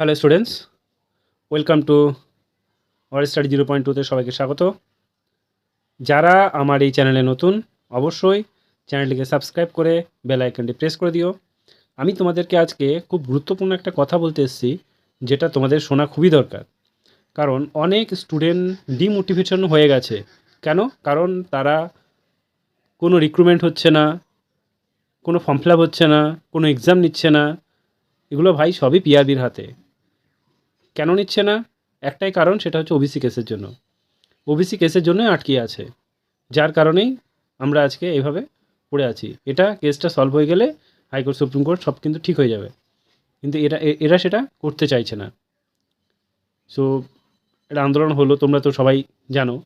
Hello students welcome to our study zero point টুতে সবাইকে স্বাগত। যারা আমার এই চ্যানেলে নতুন, অবশ্যই চ্যানেলটিকে সাবস্ক্রাইব করে বেল আইকনটি প্রেস করে দিও। আমি তোমাদেরকে আজকে খুব গুরুত্বপূর্ণ একটা কথা বলতে এসেছি, যেটা তোমাদের শোনা খুবই দরকার। কারণ অনেক স্টুডেন্ট ডিমোটিভেশন হয়ে গেছে। কেন? কারণ তারা কোনো রিক্রুটমেন্ট হচ্ছে না, কোনো ফর্ম ফিল হচ্ছে না, কোনো এক্সাম নিচ্ছে না। এগুলো ভাই সবই পিআরবির হাতে। কেন নিচ্ছে না? একটাই কারণ, সেটা হচ্ছে ওবিসি কেসের জন্য। ওবিসি কেসের জন্যই আটকে আছে। যার কারণেই আমরা আজকে এভাবে পড়ে আছি। এটা কেসটা সলভ হয়ে গেলে হাইকোর্ট, সুপ্রিম কোর্ট সব কিন্তু ঠিক হয়ে যাবে। কিন্তু এরা এরা সেটা করতে চাইছে না। সো এটা আন্দোলন হলো, তোমরা তো সবাই জানো।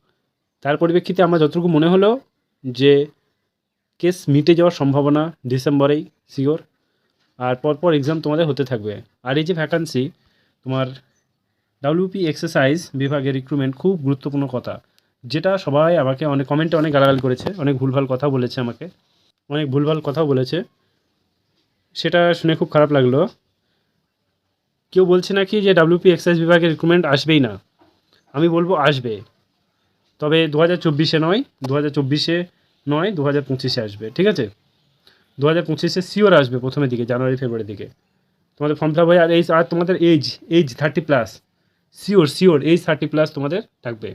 তার পরিপ্রেক্ষিতে আমার যতটুকু মনে হলো যে কেস মিটে যাওয়ার সম্ভাবনা ডিসেম্বরেই শিওর আর পরপর এক্সাম তোমাদের হতে থাকবে। আর এই যে ভ্যাকান্সি তোমার ডাব্লিউপি এক্সারসাইজ বিভাগের রিক্রুটমেন্ট খুব গুরুত্বপূর্ণ কথা। যেটা সবাই আমাকে অনেক কমেন্টে অনেক গালাগাল করেছে, অনেক ভুলভাল কথা বলেছে আমাকে, অনেক ভুলভাল কথাও বলেছে। সেটা শুনে খুব খারাপ লাগল। কেউ বলছে নাকি যে ডাব্লিউপি এক্সারসাইজ বিভাগের রিক্রুটমেন্ট আসবেই না। আমি বলব আসবে। তবে দু হাজার চব্বিশে নয় দু হাজার চব্বিশে নয় দু হাজার পঁচিশে আসবে, ঠিক আছে? দু হাজার পঁচিশে শিওর আসবে প্রথমের দিকে, জানুয়ারি ফেব্রুয়ারি দিকে। তোমাদের ফর্ম ফিল আপ হয়ে আর এই আর তোমাদের age age thirty plus sure sure age thirty plus তোমাদের থাকবে।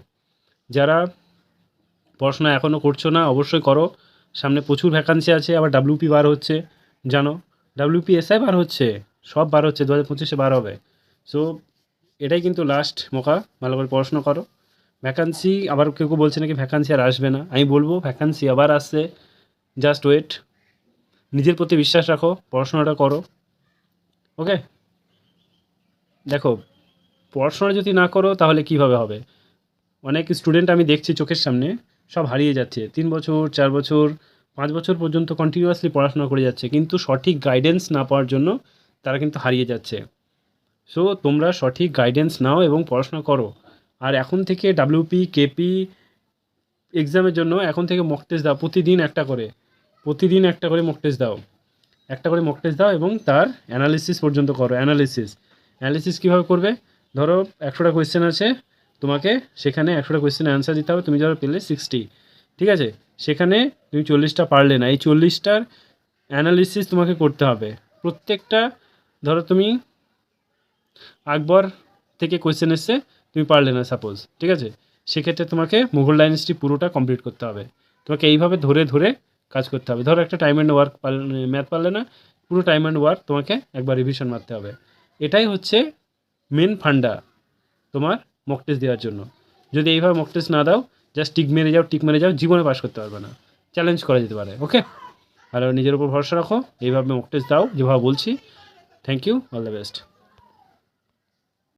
যারা পড়াশোনা এখনও করছ না, অবশ্যই করো। সামনে প্রচুর ভ্যাকান্সি আছে, আবার ডাব্লিউপি বার হচ্ছে, জানো? ডাব্লিউপি এসআই বার হচ্ছে, সব বার হচ্ছে দু হাজার পঁচিশে বার হবে। সো এটাই কিন্তু লাস্ট মোকা, ভালো করে পড়াশোনা করো। ভ্যাকান্সি আবার কেউ কেউ বলছে নাকি ভ্যাকান্সি আর আসবে না। আমি বলব ভ্যাকান্সি আবার আসছে জাস্ট ওয়েট নিজের প্রতি বিশ্বাস রাখো, পড়াশোনাটা করো। ওকে দেখো পড়াশোনা যদি না করো, তাহলে কীভাবে হবে? অনেক স্টুডেন্ট আমি দেখছি চোখের সামনে, সব হারিয়ে যাচ্ছে। তিন বছর, চার বছর, পাঁচ বছর পর্যন্ত কন্টিনিউয়াসলি পড়াশোনা করে যাচ্ছে। কিন্তু সঠিক গাইডেন্স না পাওয়ার জন্য তারা কিন্তু হারিয়ে যাচ্ছে। সো তোমরা সঠিক গাইডেন্স নাও এবং পড়াশোনা করো। আর এখন থেকে ডাব্লিউপি কেপি এক্সামের জন্য এখন থেকে মক দাও, প্রতিদিন একটা করে। প্রতিদিন একটা করে মক দাও। একটা করে মক দাও এবং তার অ্যানালিসিস পর্যন্ত করো। অ্যানালিসিস অ্যানালিসিস কীভাবে করবে? ধরো একশোটা কোয়েশ্চেন আছে, তোমাকে সেখানে একশোটা কোয়েশ্চেনের অ্যান্সার দিতে হবে, তুমি ধরো পেলে সিক্সটি ঠিক আছে? সেখানে তুমি চল্লিশটা পারলে না, এই চল্লিশটার অ্যানালিসিস তোমাকে করতে হবে। প্রত্যেকটা, ধরো তুমি আকবর থেকে কোয়েশ্চেন এসছে, তুমি পারলে না সাপোজ ঠিক আছে? সেক্ষেত্রে তোমাকে মুঘল ডাইনেস্টি পুরোটা কমপ্লিট করতে হবে। তোমাকে এইভাবে ধরে ধরে কাজ করতে হবে। ধরো একটা টাইম অ্যান্ড ওয়ার্ক ম্যাথ পারলে না, পুরো টাইম অ্যান্ড ওয়ার্ক তোমাকে একবার রিভিশন মারতে হবে। এটাই হচ্ছে মেন ফান্ডা তোমার মক টেস্ট দেওয়ার জন্য। যদি এইভাবে মক টেস্ট না দাও জাস্ট টিক মেরে যাও টিক মেরে যাও, জীবনে পাস করতে পারবে না। চ্যালেঞ্জ করা যেতে পারে ওকে আর নিজের উপর ভরসা রাখো, এইভাবে মক টেস্ট দাও, যেভাবে বলছি। Thank you all the best